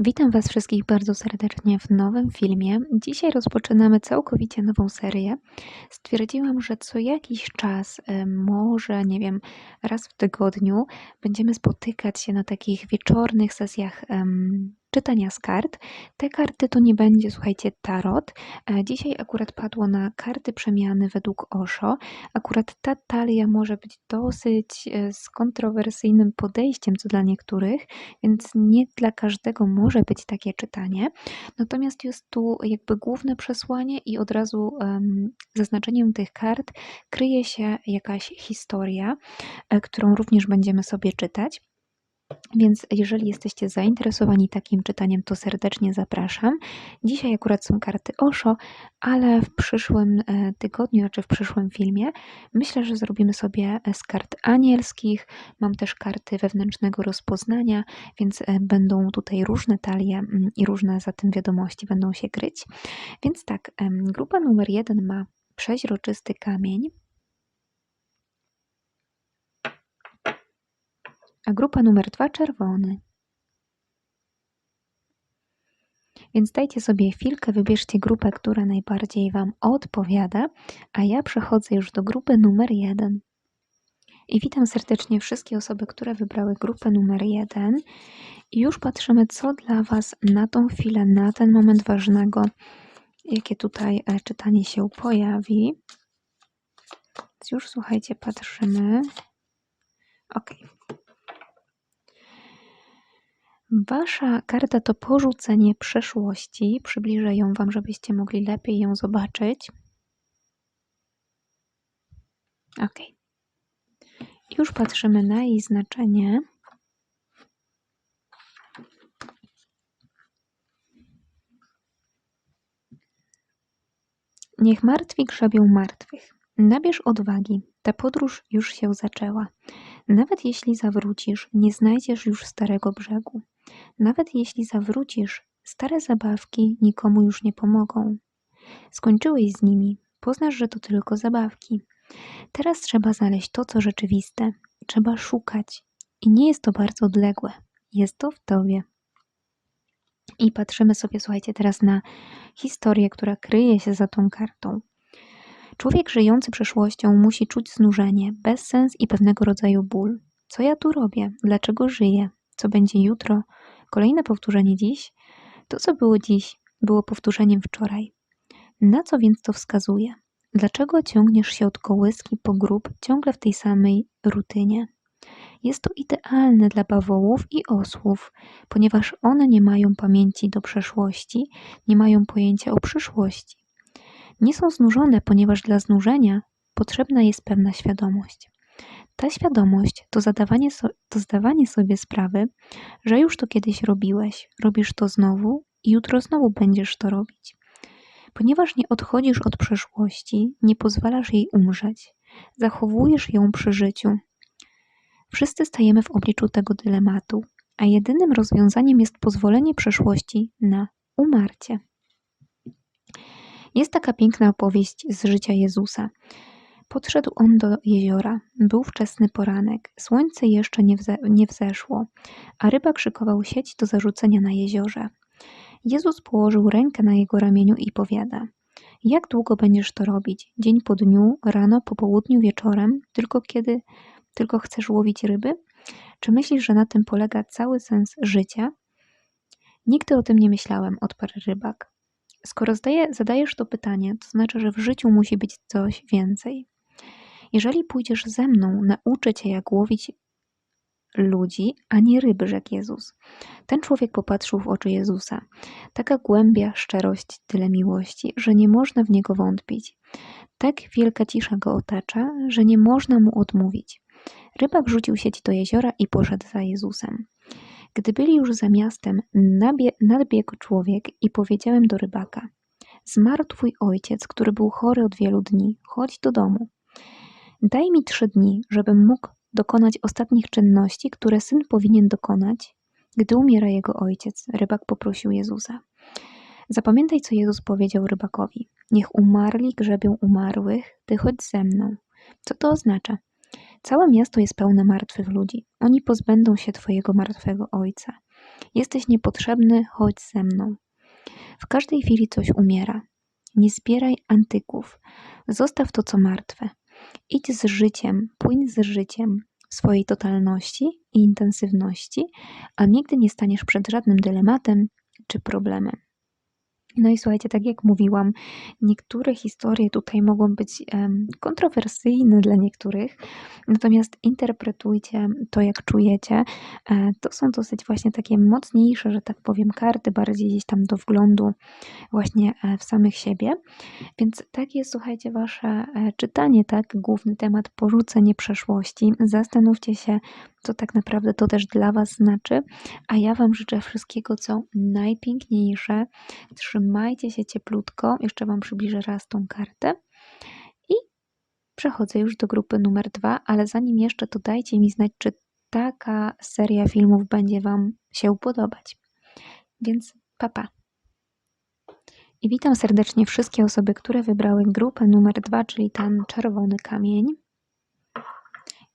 Witam Was wszystkich bardzo serdecznie w nowym filmie. Dzisiaj rozpoczynamy całkowicie nową serię. Stwierdziłam, że co jakiś czas, e, może nie wiem, raz w tygodniu będziemy spotykać się na takich wieczornych sesjach czytania z kart. Te karty to nie będzie, słuchajcie, tarot. E, dzisiaj akurat padło na karty przemiany według Osho. Akurat ta talia może być dosyć e, z kontrowersyjnym podejściem, co dla niektórych, więc nie dla każdego może być takie czytanie. Natomiast jest tu jakby główne przesłanie i od razu um, zaznaczeniem tych kart kryje się jakaś historia, e, którą również będziemy sobie czytać. Więc jeżeli jesteście zainteresowani takim czytaniem, to serdecznie zapraszam. Dzisiaj akurat są karty Osho, ale w przyszłym e, tygodniu, czy w przyszłym filmie, myślę, że zrobimy sobie e, z kart anielskich. Mam też karty wewnętrznego rozpoznania, więc e, będą tutaj różne talie mm, i różne za tym wiadomości będą się kryć. Więc tak, grupa numer jeden ma przeźroczysty kamień, a grupa numer dwa czerwony. Więc dajcie sobie chwilkę, wybierzcie grupę, która najbardziej Wam odpowiada, a ja przechodzę już do grupy numer jeden. I witam serdecznie wszystkie osoby, które wybrały grupę numer jeden. I już patrzymy, co dla Was na tą chwilę, na ten moment ważnego, jakie tutaj e, czytanie się pojawi. Już słuchajcie, patrzymy. Ok. Wasza karta to porzucenie przeszłości. Przybliżę ją Wam, żebyście mogli lepiej ją zobaczyć. Ok. Już patrzymy na jej znaczenie. Niech martwi grzebią martwych. Nabierz odwagi, ta podróż już się zaczęła. Nawet jeśli zawrócisz, nie znajdziesz już starego brzegu. Nawet jeśli zawrócisz, stare zabawki nikomu już nie pomogą. Skończyłeś z nimi, poznasz, że to tylko zabawki. Teraz trzeba znaleźć to, co rzeczywiste. Trzeba szukać. I nie jest to bardzo odległe. Jest to w tobie. I patrzymy sobie, słuchajcie, teraz na historię, która kryje się za tą kartą. Człowiek żyjący przeszłością musi czuć znużenie, bezsens i pewnego rodzaju ból. Co ja tu robię? Dlaczego żyję? Co będzie jutro? Kolejne powtórzenie dziś? To, co było dziś, było powtórzeniem wczoraj. Na co więc to wskazuje? Dlaczego ciągniesz się od kołyski po grób ciągle w tej samej rutynie? Jest to idealne dla bawołów i osłów, ponieważ one nie mają pamięci do przeszłości, nie mają pojęcia o przyszłości. Nie są znużone, ponieważ dla znużenia potrzebna jest pewna świadomość. Ta świadomość to, zadawanie so, to zdawanie sobie sprawy, że już to kiedyś robiłeś, robisz to znowu i jutro znowu będziesz to robić. Ponieważ nie odchodzisz od przeszłości, nie pozwalasz jej umrzeć, zachowujesz ją przy życiu. Wszyscy stajemy w obliczu tego dylematu, a jedynym rozwiązaniem jest pozwolenie przeszłości na umarcie. Jest taka piękna opowieść z życia Jezusa. Podszedł on do jeziora. Był wczesny poranek. Słońce jeszcze nie, wze nie wzeszło, a ryba krzykował sieć do zarzucenia na jeziorze. Jezus położył rękę na jego ramieniu i powiada: Jak długo będziesz to robić? Dzień po dniu, rano, po południu, wieczorem, tylko kiedy tylko chcesz łowić ryby? Czy myślisz, że na tym polega cały sens życia? Nigdy o tym nie myślałem, odparł rybak. Skoro zdaje, zadajesz to pytanie, to znaczy, że w życiu musi być coś więcej. Jeżeli pójdziesz ze mną, nauczę cię, jak łowić ludzi, a nie ryby, rzekł Jezus. Ten człowiek popatrzył w oczy Jezusa. Taka głębia, szczerość, tyle miłości, że nie można w niego wątpić. Tak wielka cisza go otacza, że nie można mu odmówić. Rybak rzucił sieć do jeziora i poszedł za Jezusem. Gdy byli już za miastem, nadbiegł człowiek i powiedziałem do rybaka: Zmarł twój ojciec, który był chory od wielu dni. Chodź do domu. Daj mi trzy dni, żebym mógł dokonać ostatnich czynności, które syn powinien dokonać, gdy umiera jego ojciec. Rybak poprosił Jezusa. Zapamiętaj, co Jezus powiedział rybakowi. Niech umarli grzebią umarłych, ty chodź ze mną. Co to oznacza? Całe miasto jest pełne martwych ludzi. Oni pozbędą się Twojego martwego ojca. Jesteś niepotrzebny, chodź ze mną. W każdej chwili coś umiera. Nie zbieraj antyków. Zostaw to, co martwe. Idź z życiem, płyń z życiem w swojej totalności i intensywności, a nigdy nie staniesz przed żadnym dylematem czy problemem. No i słuchajcie, tak jak mówiłam, niektóre historie tutaj mogą być kontrowersyjne dla niektórych, natomiast interpretujcie to, jak czujecie. E, to są dosyć właśnie takie mocniejsze, że tak powiem, karty, bardziej gdzieś tam do wglądu właśnie e, w samych siebie. Więc tak jest, słuchajcie, wasze e, czytanie, tak? Główny temat porzucenie przeszłości. Zastanówcie się, co tak naprawdę to też dla was znaczy, a ja wam życzę wszystkiego, co najpiękniejsze. Trzymajcie się cieplutko. Jeszcze wam przybliżę raz tą kartę. I przechodzę już do grupy numer dwa, ale zanim jeszcze to dajcie mi znać, czy taka seria filmów będzie wam się podobać. Więc papa. Pa. I witam serdecznie wszystkie osoby, które wybrały grupę numer dwa, czyli ten czerwony kamień.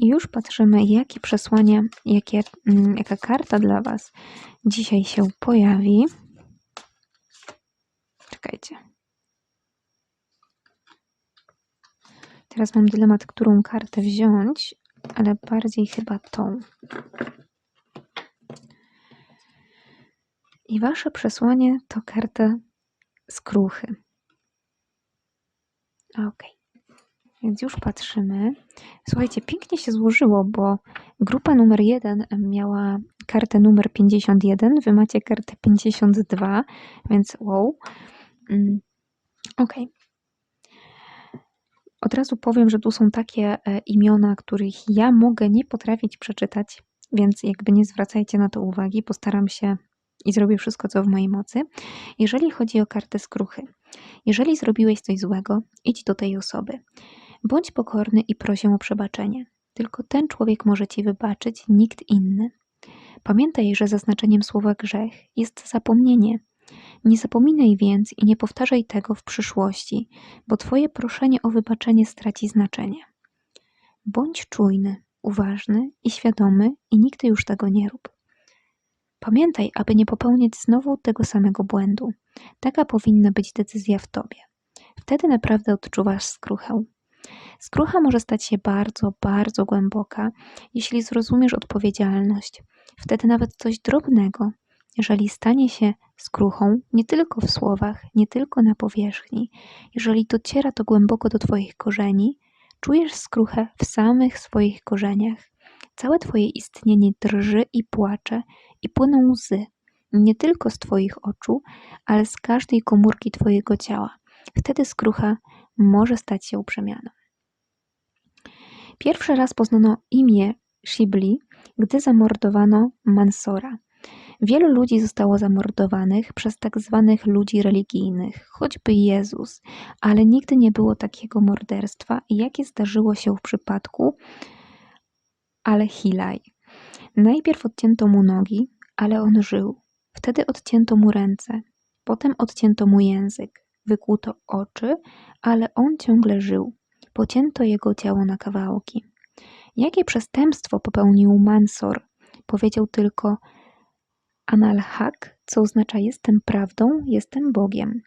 I już patrzymy, jakie przesłanie, jakie, mm, jaka karta dla Was dzisiaj się pojawi. Czekajcie. Teraz mam dylemat, którą kartę wziąć, ale bardziej chyba tą. I wasze przesłanie to karta skruchy. Ok. Więc już patrzymy. Słuchajcie, pięknie się złożyło, bo grupa numer jeden miała kartę numer 51, wy macie kartę 52, więc wow. Mm, ok. Od razu powiem, że tu są takie e, imiona, których ja mogę nie potrafić przeczytać, więc jakby nie zwracajcie na to uwagi, postaram się i zrobię wszystko, co w mojej mocy. Jeżeli chodzi o kartę skruchy, jeżeli zrobiłeś coś złego, idź do tej osoby. Bądź pokorny i proś o przebaczenie. Tylko ten człowiek może ci wybaczyć, nikt inny. Pamiętaj, że zaznaczeniem słowa grzech jest zapomnienie. Nie zapominaj więc i nie powtarzaj tego w przyszłości, bo twoje proszenie o wybaczenie straci znaczenie. Bądź czujny, uważny i świadomy i nigdy już tego nie rób. Pamiętaj, aby nie popełniać znowu tego samego błędu. Taka powinna być decyzja w tobie. Wtedy naprawdę odczuwasz skruchę. Skrucha może stać się bardzo, bardzo głęboka, jeśli zrozumiesz odpowiedzialność. Wtedy nawet coś drobnego, jeżeli stanie się skruchą nie tylko w słowach, nie tylko na powierzchni, jeżeli dociera to głęboko do Twoich korzeni, czujesz skruchę w samych swoich korzeniach. Całe Twoje istnienie drży i płacze i płyną łzy, nie tylko z Twoich oczu, ale z każdej komórki Twojego ciała. Wtedy skrucha może stać się przemianą. Pierwszy raz poznano imię Shibli, gdy zamordowano Mansora. Wielu ludzi zostało zamordowanych przez tak zwanych ludzi religijnych, choćby Jezus, ale nigdy nie było takiego morderstwa, jakie zdarzyło się w przypadku Al-Hilaj. Najpierw odcięto mu nogi, ale on żył. Wtedy odcięto mu ręce, potem odcięto mu język, wykłuto oczy, ale on ciągle żył. Pocięto jego ciało na kawałki. Jakie przestępstwo popełnił Mansor? Powiedział tylko Analhak, co oznacza jestem prawdą, jestem Bogiem.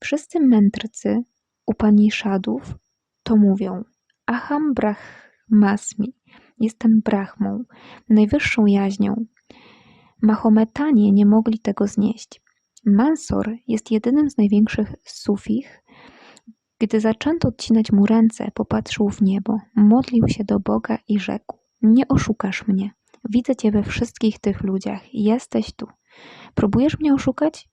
Wszyscy mędrcy Upanishadów to mówią Aham Brahmasmi, jestem Brahmą, najwyższą jaźnią. Mahometanie nie mogli tego znieść. Mansor jest jedynym z największych sufich, gdy zaczęto odcinać mu ręce, popatrzył w niebo, modlił się do Boga i rzekł: Nie oszukasz mnie. Widzę cię we wszystkich tych ludziach. Jesteś tu. Próbujesz mnie oszukać?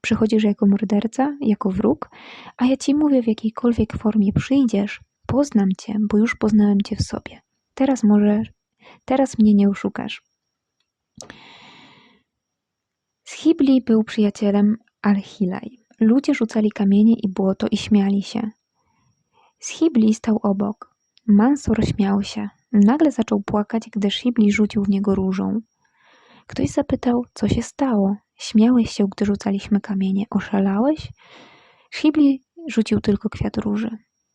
Przychodzisz jako morderca, jako wróg, a ja ci mówię, w jakiejkolwiek formie przyjdziesz, poznam cię, bo już poznałem cię w sobie. Teraz możesz, teraz mnie nie oszukasz. Schibli był przyjacielem Al-Hilaj. Ludzie rzucali kamienie i błoto i śmiali się. Schibli stał obok. Mansur śmiał się. Nagle zaczął płakać, gdy Schibli rzucił w niego różą. Ktoś zapytał, co się stało. Śmiałeś się, gdy rzucaliśmy kamienie. Oszalałeś? Schibli rzucił tylko kwiat róży.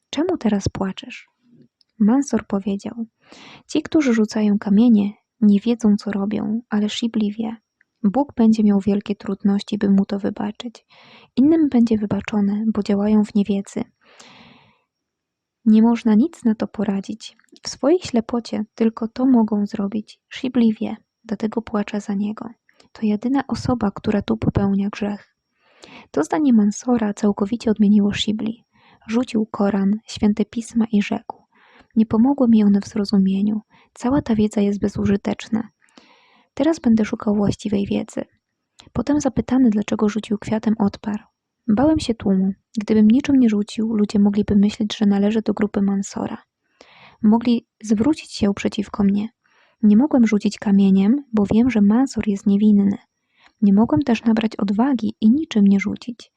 Czemu teraz płaczesz? Mansor powiedział: Ci, którzy rzucają kamienie, nie wiedzą, co robią, ale Schibli wie. Bóg będzie miał wielkie trudności, by mu to wybaczyć. Innym będzie wybaczone, bo działają w niewiedzy. Nie można nic na to poradzić. W swojej ślepocie tylko to mogą zrobić. Shibli wie, dlatego płacze za niego. To jedyna osoba, która tu popełnia grzech. To zdanie Mansora całkowicie odmieniło Shibli. Rzucił Koran, święte pisma i rzekł. Nie pomogły mi one w zrozumieniu. Cała ta wiedza jest bezużyteczna. Teraz będę szukał właściwej wiedzy. Potem zapytany, dlaczego rzucił kwiatem, odparł. Bałem się tłumu. Gdybym niczym nie rzucił, ludzie mogliby myśleć, że należę do grupy Mansora. Mogli zwrócić się przeciwko mnie. Nie mogłem rzucić kamieniem, bo wiem, że Mansor jest niewinny. Nie mogłem też nabrać odwagi i niczym nie rzucić.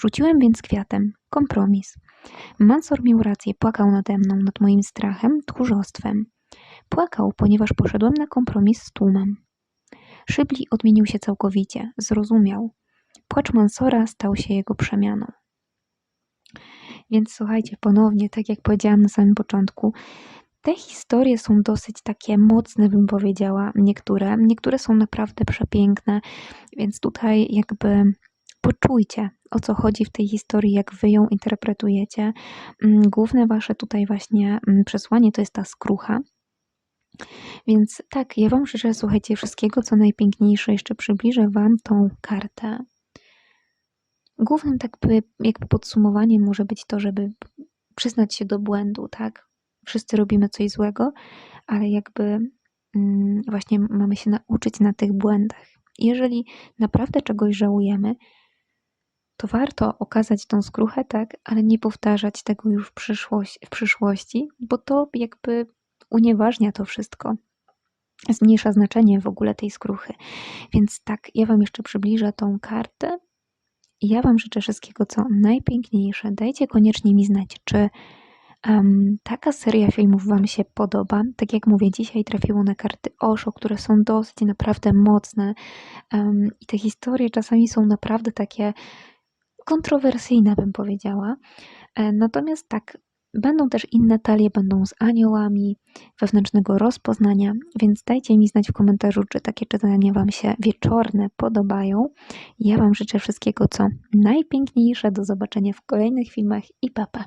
Rzuciłem więc kwiatem. Kompromis. Mansor miał rację, płakał nade mną, nad moim strachem, tchórzostwem. Płakał, ponieważ poszedłem na kompromis z tłumem. Szybli odmienił się całkowicie, zrozumiał. Płacz Mansora stał się jego przemianą. Więc słuchajcie, ponownie, tak jak powiedziałam na samym początku, te historie są dosyć takie mocne, bym powiedziała, niektóre. Niektóre są naprawdę przepiękne, więc tutaj jakby poczujcie, o co chodzi w tej historii, jak wy ją interpretujecie. Mm, Główne wasze tutaj właśnie mm, przesłanie to jest ta skrucha. Więc tak, ja wam życzę, słuchajcie, wszystkiego, co najpiękniejsze. Jeszcze przybliżę wam tą kartę. Głównym tak by, jakby podsumowaniem może być to, żeby przyznać się do błędu, tak? Wszyscy robimy coś złego, ale jakby mm, właśnie mamy się nauczyć na tych błędach. Jeżeli naprawdę czegoś żałujemy, to warto okazać tą skruchę, tak, ale nie powtarzać tego już w, w przyszłości, bo to jakby unieważnia to wszystko. Zmniejsza znaczenie w ogóle tej skruchy. Więc tak, ja Wam jeszcze przybliżę tą kartę. Ja Wam życzę wszystkiego, co najpiękniejsze. Dajcie koniecznie mi znać, czy um, taka seria filmów Wam się podoba. Tak jak mówię, dzisiaj trafiło na karty Osho, które są dosyć naprawdę mocne. Um, I te historie czasami są naprawdę takie kontrowersyjne, bym powiedziała. E, Natomiast tak, będą też inne talie, będą z aniołami, wewnętrznego rozpoznania, więc dajcie mi znać w komentarzu, czy takie czytania Wam się wieczorne podobają. Ja Wam życzę wszystkiego, co najpiękniejsze. Do zobaczenia w kolejnych filmach i papa.